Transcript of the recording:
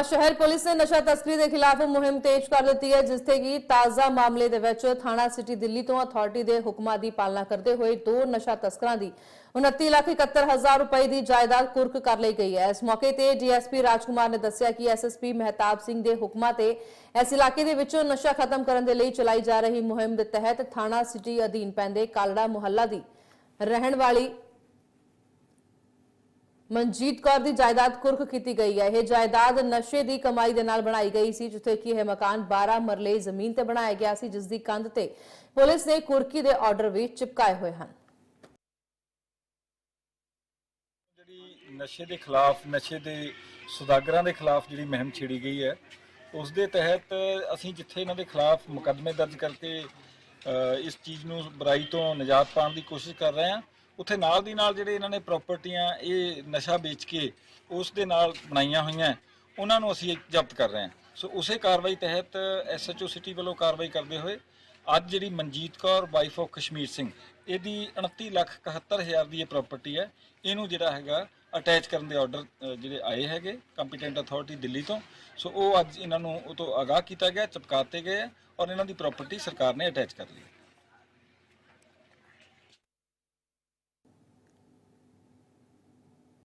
ਨਵਾਂ ਸ਼ਹਿਰ ਪੁਲਿਸ ਨੇ ਨਸ਼ਾ ਤਸਕਰੀ ਦੇ ਖਿਲਾਫ ਮੁਹਿੰਮ ਤੇਜ਼ ਕਰ ਦਿੱਤੀ ਹੈ, ਜਿਸ ਤੇ ਕਿ ਤਾਜ਼ਾ ਮਾਮਲੇ ਦੇ ਵਿੱਚ ਥਾਣਾ ਸਿਟੀ ਦਿੱਲੀ ਤੋਂ ਅਥਾਰਟੀ ਦੇ ਹੁਕਮਾਂ ਦੀ ਪਾਲਣਾ ਕਰਦੇ ਹੋਏ ਦੋ ਨਸ਼ਾ ਤਸਕਰਾਂ ਦੀ 29 ਲੱਖ 71 ਹਜ਼ਾਰ ਰੁਪਏ ਦੀ ਜਾਇਦਾਦ ਕੁਰਕ ਕਰ ਲਈ ਗਈ ਹੈ। ਇਸ ਮੌਕੇ ਤੇ ਡੀਐਸਪੀ ਰਾਜਕੁਮਾਰ ਨੇ ਦੱਸਿਆ ਕਿ ਐਸਐਸਪੀ ਮਹਿਤਾਬ ਸਿੰਘ ਦੇ ਹੁਕਮਾਂ ਤੇ ਇਸ ਇਲਾਕੇ ਦੇ ਵਿੱਚੋਂ ਨਸ਼ਾ ਖਤਮ ਕਰਨ ਦੇ ਲਈ ਚਲਾਈ ਜਾ ਰਹੀ ਮੁਹਿੰਮ ਦੇ ਤਹਿਤ ਥਾਣਾ ਸਿਟੀ ਅਧੀਨ ਪੈਂਦੇ ਕਾਲੜਾ ਮੁਹੱਲਾ ਦੀ ਰਹਿਣ ਵਾਲੀ ਮਨਜੀਤ ਕੌਰ ਦੀ ਜਾਇਦਾਦ ਕੁਰਕ ਕੀਤੀ ਗਈ ਹੈ। ਇਹ ਜਾਇਦਾਦ ਨਸ਼ੇ ਦੀ ਕਮਾਈ ਦੇ ਨਾਲ ਬਣਾਈ ਗਈ ਸੀ, ਜਿੱਥੇ ਕਿ ਇਹ ਮਕਾਨ 12 ਮਰਲੇ ਜ਼ਮੀਨ ਤੇ ਬਣਾਇਆ ਗਿਆ ਸੀ, ਜਿਸ ਦੀ ਕੰਧ ਤੇ ਪੁਲਿਸ ਨੇ ਕੁਰਕੀ ਦੇ ਆਰਡਰ ਵੀ ਚਿਪਕਾਏ ਹੋਏ ਹਨ। ਜਿਹੜੀ ਨਸ਼ੇ ਦੇ ਖਿਲਾਫ, ਨਸ਼ੇ ਦੇ ਸੁਦਾਗਰਾਂ ਦੇ ਖਿਲਾਫ ਜਿਹੜੀ ਮੁਹਿੰਮ ਛੇੜੀ ਗਈ ਹੈ, ਉਸ ਦੇ ਤਹਿਤ ਅਸੀਂ ਜਿੱਥੇ ਇਹਨਾਂ ਦੇ ਖਿਲਾਫ ਮੁਕੱਦਮੇ ਦਰਜ ਕਰਕੇ ਇਸ ਚੀਜ਼ ਨੂੰ ਬੁਰਾਈ ਤੋਂ ਨਿਜਾਤ ਪਾਉਣ ਦੀ ਕੋਸ਼ਿਸ਼ ਕਰ ਰਹੇ ਹਾਂ ਉੱਥੇ ਨਾਲ ਦੀ ਨਾਲ ਜਿਹੜੇ ਇਹਨਾਂ ਨੇ ਪ੍ਰਾਪਰਟੀਆਂ ਇਹ ਨਸ਼ਾ ਵੇਚ ਕੇ ਉਸ ਦੇ ਨਾਲ ਬਣਾਈਆਂ ਹੋਈਆਂ, ਉਹਨਾਂ ਨੂੰ ਅਸੀਂ ਜ਼ਬਤ ਕਰ ਰਹੇ ਹਾਂ। ਸੋ ਉਸੇ ਕਾਰਵਾਈ ਤਹਿਤ ਐਸਐਚਓ ਸਿਟੀ ਵੱਲੋਂ ਕਾਰਵਾਈ ਕਰਦੇ ਹੋਏ ਅੱਜ ਜਿਹੜੀ ਮਨਜੀਤ ਕੌਰ ਵਾਈਫ ਆਫ ਕਸ਼ਮੀਰ ਸਿੰਘ ਇਹਦੀ 29 ਲੱਖ 71 ਹਜ਼ਾਰ ਦੀ ਇਹ ਪ੍ਰਾਪਰਟੀ ਹੈ। ਇਹਨੂੰ ਜਿਹੜਾ ਹੈਗਾ ਅਟੈਚ ਕਰਨ ਦੇ ਆਰਡਰ ਜਿਹੜੇ ਆਏ ਹੈਗੇ ਕੰਪੀਟੈਂਟ ਅਥਾਰਟੀ ਦਿੱਲੀ ਤੋਂ। ਸੋ ਉਹ ਅੱਜ ਇਹਨਾਂ ਨੂੰ, ਉਹ ਤੋਂ ਆਗਾਹ ਕੀਤਾ ਗਿਆ ਚਪਕਾਤੇ ਗਏ ਔਰ ਇਹਨਾਂ ਦੀ ਪ੍ਰਾਪਰਟੀ ਸਰਕਾਰ ਨੇ ਅਟੈਚ ਕਰ ਲਈ